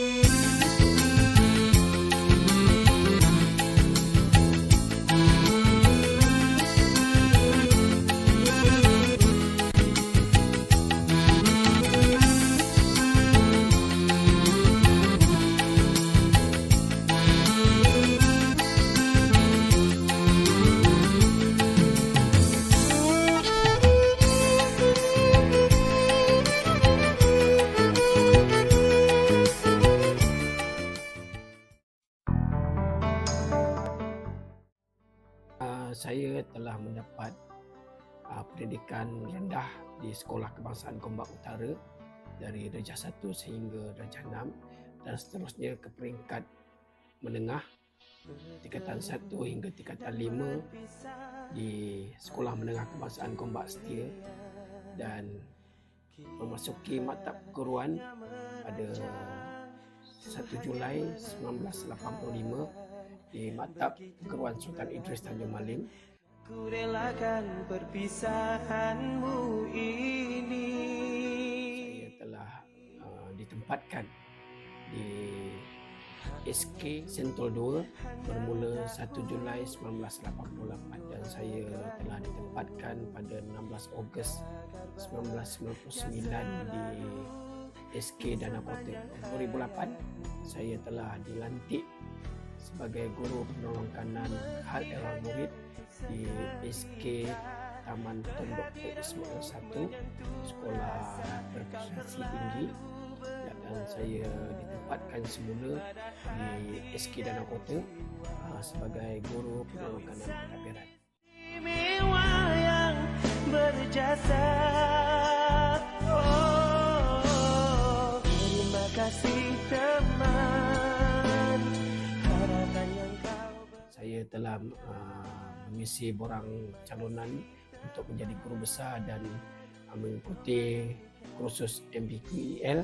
Uh, pendidikan rendah di Sekolah Kebangsaan Gombak Utara dari darjah 1 sehingga darjah 6 dan seterusnya ke peringkat menengah tingkatan 1 hingga tingkatan 5 di Sekolah Menengah Kebangsaan Gombak Setia dan memasuki maktab keguruan pada 1 Julai 1985 di Maktab Keruan Sultan Idris Tanjung Malim. Ku relakan perpisahanmu ini. Saya telah uh, ditempatkan di SK Sentul 2 bermula 1 Julai 1988 dan saya telah ditempatkan pada 16 Ogos 1999 di SK Dana Kota 2008 saya telah dilantik sebagai guru penolong kanan hal error murid di SK Taman Tun Dr. Ismail 1 Sekolah Berprestasi Tinggi dan saya ditempatkan semula di SK Danau Kota uh, sebagai guru penolong kanan pentadbiran. berjasa Saya telah uh, mengisi borang calonan untuk menjadi guru besar dan uh, mengikuti kursus MPQEL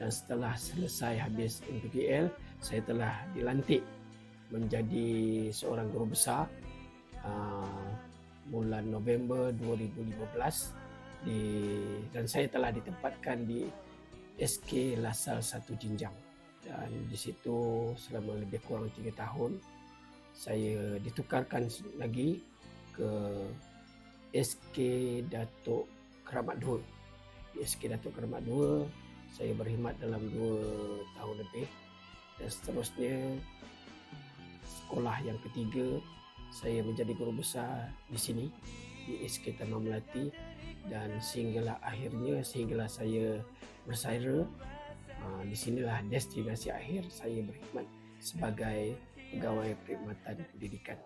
dan setelah selesai habis MPQEL saya telah dilantik menjadi seorang guru besar uh, bulan November 2015 di dan saya telah ditempatkan di SK Lasal 1 Jinjang. Dan di situ selama lebih kurang 3 tahun saya ditukarkan lagi ke SK Datuk Keramat 2 di SK Datuk Keramat 2 saya berkhidmat dalam 2 tahun lebih. Dan seterusnya sekolah yang ketiga saya menjadi guru besar di sini di SK Tanah Melati. Dan sehinggalah akhirnya sehinggalah saya bersara uh, di sinilah destinasi akhir saya berkhidmat sebagai pegawai perkhidmatan pendidikan.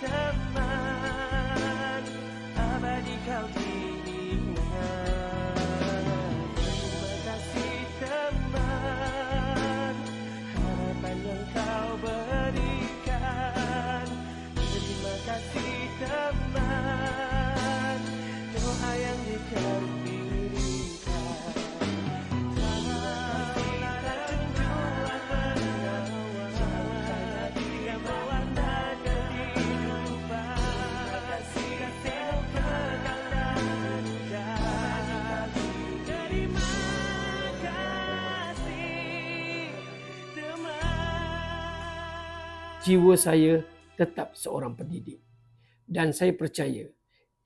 Kasih jiwa saya tetap seorang pendidik. Dan saya percaya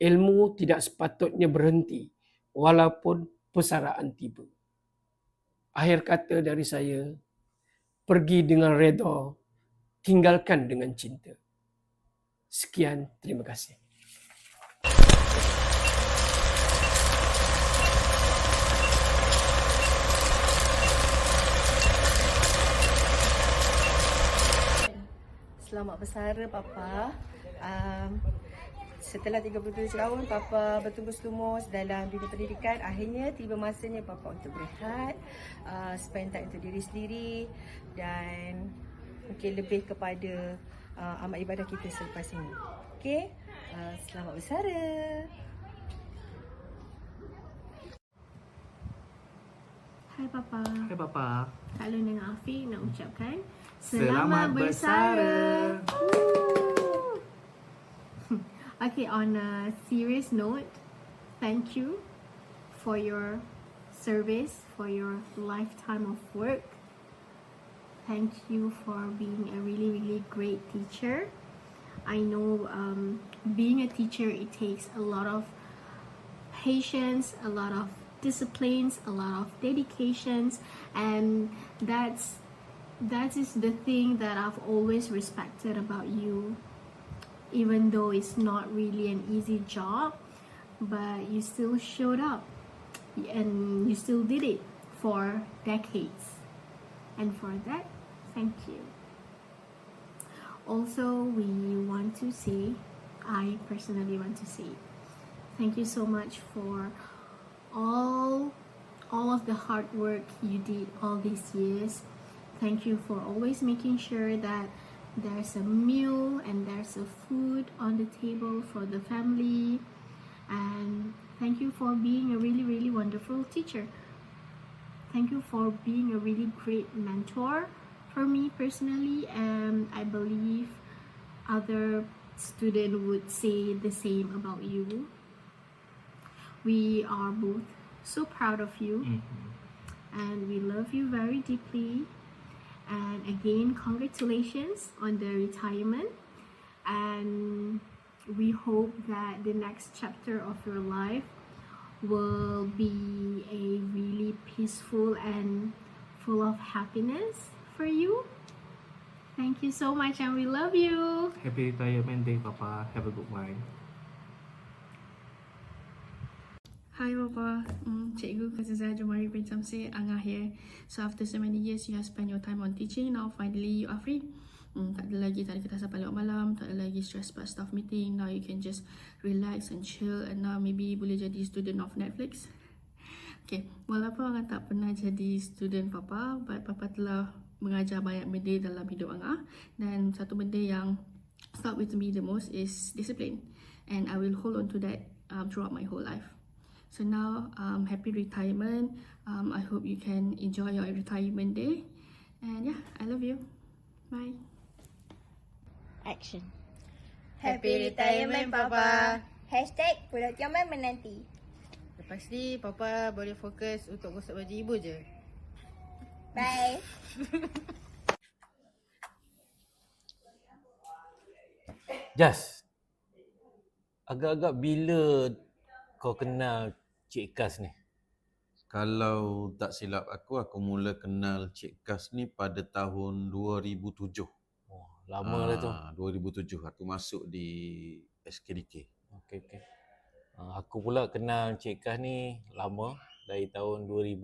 ilmu tidak sepatutnya berhenti walaupun persaraan tiba. Akhir kata dari saya, pergi dengan redha, tinggalkan dengan cinta. Sekian, terima kasih. Selamat bersara Papa. Um, setelah 37 tahun Papa bertugas lumus dalam dunia pendidikan, akhirnya tiba masanya Papa untuk berehat, uh, spend time untuk diri sendiri dan mungkin lebih kepada uh, amal ibadah kita selepas ini. Okey, uh, selamat bersara. Hai Papa. Hai Papa. Kak Lun dengan Afiq nak ucapkan Selamat bersara. Okay, on a serious note, thank you for your service, for your lifetime of work. Thank you for being a really, really great teacher. I know um, being a teacher, it takes a lot of patience, a lot of disciplines, a lot of dedications, and that's that is the thing that I've always respected about you. Even though it's not really an easy job, but you still showed up and you still did it for decades. And for that, thank you. Also, we want to say, I personally want to say, thank you so much for all all of the hard work you did all these years. Thank you for always making sure that there's a meal and there's a food on the table for the family. And thank you for being a really, really wonderful teacher. Thank you for being a really great mentor for me personally. And I believe other students would say the same about you. We are both so proud of you mm-hmm. and we love you very deeply. And again, congratulations on the retirement. And we hope that the next chapter of your life will be a really peaceful and full of happiness for you. Thank you so much, and we love you. Happy retirement day Papa. Have a good one. Hi Papa, mm, Cikgu Kaziza Jomari bin Samsi Angah here. So after so many years you have spent your time on teaching, now finally you are free. Mm, tak ada lagi tak ada ketasan balik malam, tak ada lagi stress about staff meeting. Now you can just relax and chill and now maybe boleh jadi student of Netflix. Okay, walaupun Angah tak pernah jadi student Papa, but Papa telah mengajar banyak benda dalam hidup Angah dan satu benda yang stuck with me the most is discipline and I will hold on to that um, throughout my whole life. So now, um, happy retirement. Um, I hope you can enjoy your retirement day. And yeah, I love you. Bye. Action. Happy retirement, Papa. Hashtag Pulau Tiaman menanti. Lepas ni, Papa boleh fokus untuk gosok baju ibu je. Bye. Jas, agak-agak bila kau kenal Cik Kas ni? Kalau tak silap aku, aku mula kenal Cik Kas ni pada tahun 2007. Oh, lama lah tu. Ah, 2007 aku masuk di SKDK. Okey, okey. Uh, aku pula kenal Cik Kas ni lama, dari tahun 2000.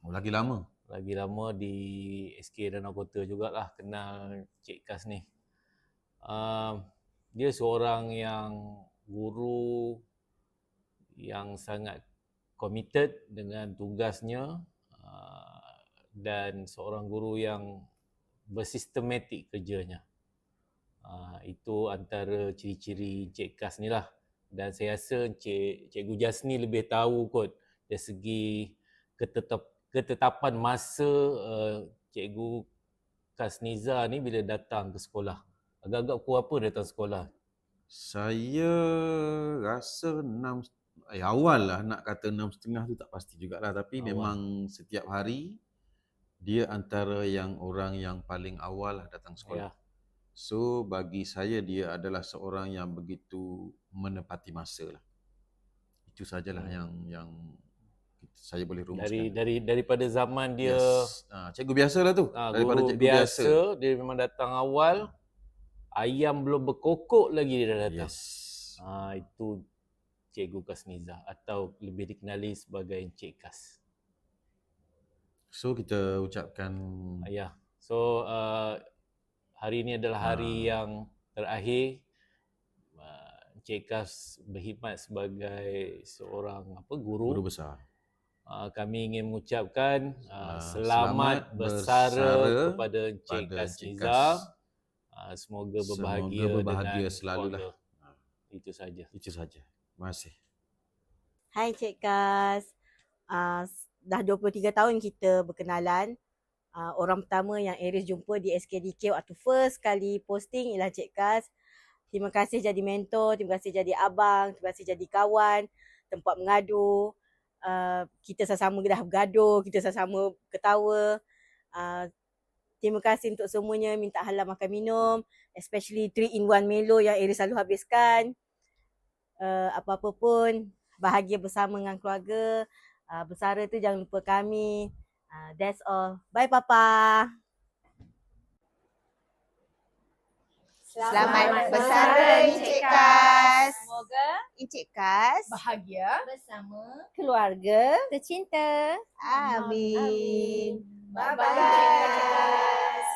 Oh, lagi lama. Lagi lama di SK Danau Kota jugalah kenal Cik Kas ni. Uh, dia seorang yang guru yang sangat committed dengan tugasnya uh, dan seorang guru yang bersistematik kerjanya. Uh, itu antara ciri-ciri Cik Kas ni lah. Dan saya rasa Cik, Cikgu Jasni lebih tahu kot dari segi ketetap, ketetapan masa uh, Cikgu Kasniza ni bila datang ke sekolah. Agak-agak pukul apa datang sekolah? Saya rasa eh, awal lah nak kata enam setengah tu tak pasti jugalah tapi Awal. memang setiap hari dia antara yang orang yang paling awal lah datang sekolah. Ya. So bagi saya dia adalah seorang yang begitu menepati masa lah. Itu sajalah Hmm. yang yang saya boleh rumuskan. Dari dari daripada zaman dia yes. ah, cikgu biasa lah tu. Ah, Daripada cikgu biasa, dia memang datang awal. Ayam belum berkokok lagi dia dah datang. Yes. Ah, itu Cikgu Kasniza atau lebih dikenali sebagai Cik Kas. So kita ucapkan ya. So uh, hari ini adalah hari yang terakhir uh, Encik Kas berkhidmat sebagai seorang apa guru. Guru besar. Uh, kami ingin mengucapkan Ah, uh, selamat selamat, bersara, bersara kepada Encik Kas Encik Niza. Uh, semoga Semoga berbahagia, berbahagia dengan selalu lah. keluarga. Itu saja. Itu saja. Terima kasih. Hai Cik Kas. Uh, dah 23 tahun kita berkenalan. Uh, orang pertama yang Aries jumpa di SKDK waktu first kali posting ialah Cik Kas. Terima kasih jadi mentor, terima kasih jadi abang, terima kasih jadi kawan, tempat mengadu. Uh, kita sama-sama dah bergaduh, kita sama-sama ketawa. Uh, terima kasih untuk semuanya, minta halal makan minum. Especially 3 in 1 Melo yang Aries selalu habiskan. Uh, apa-apa pun, bahagia bersama dengan keluarga. Uh, bersara tu jangan lupa kami. Uh, that's all. Bye Papa. Selamat bersara Encik Kas. Semoga Encik Kas Bahagia. bersama Keluarga. tercinta. Amin. Bye-bye.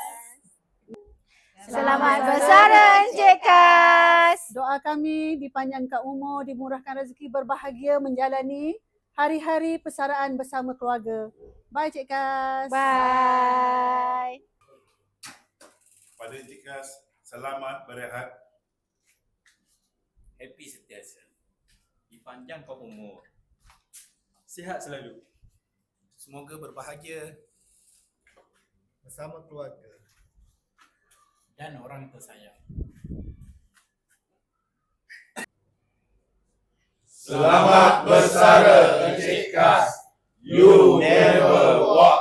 Selamat bersara Encik Kas. Doa kami dipanjangkan umur, dimurahkan rezeki, berbahagia menjalani hari-hari persaraan bersama keluarga. Bye Cik Kas. Bye. Pada Encik Kas, selamat berehat. Happy sentiasa. Dipanjangkan umur. Sihat selalu. Semoga berbahagia bersama keluarga. Dan orang tersayang. Selamat bersara Encik Kas. You never walk.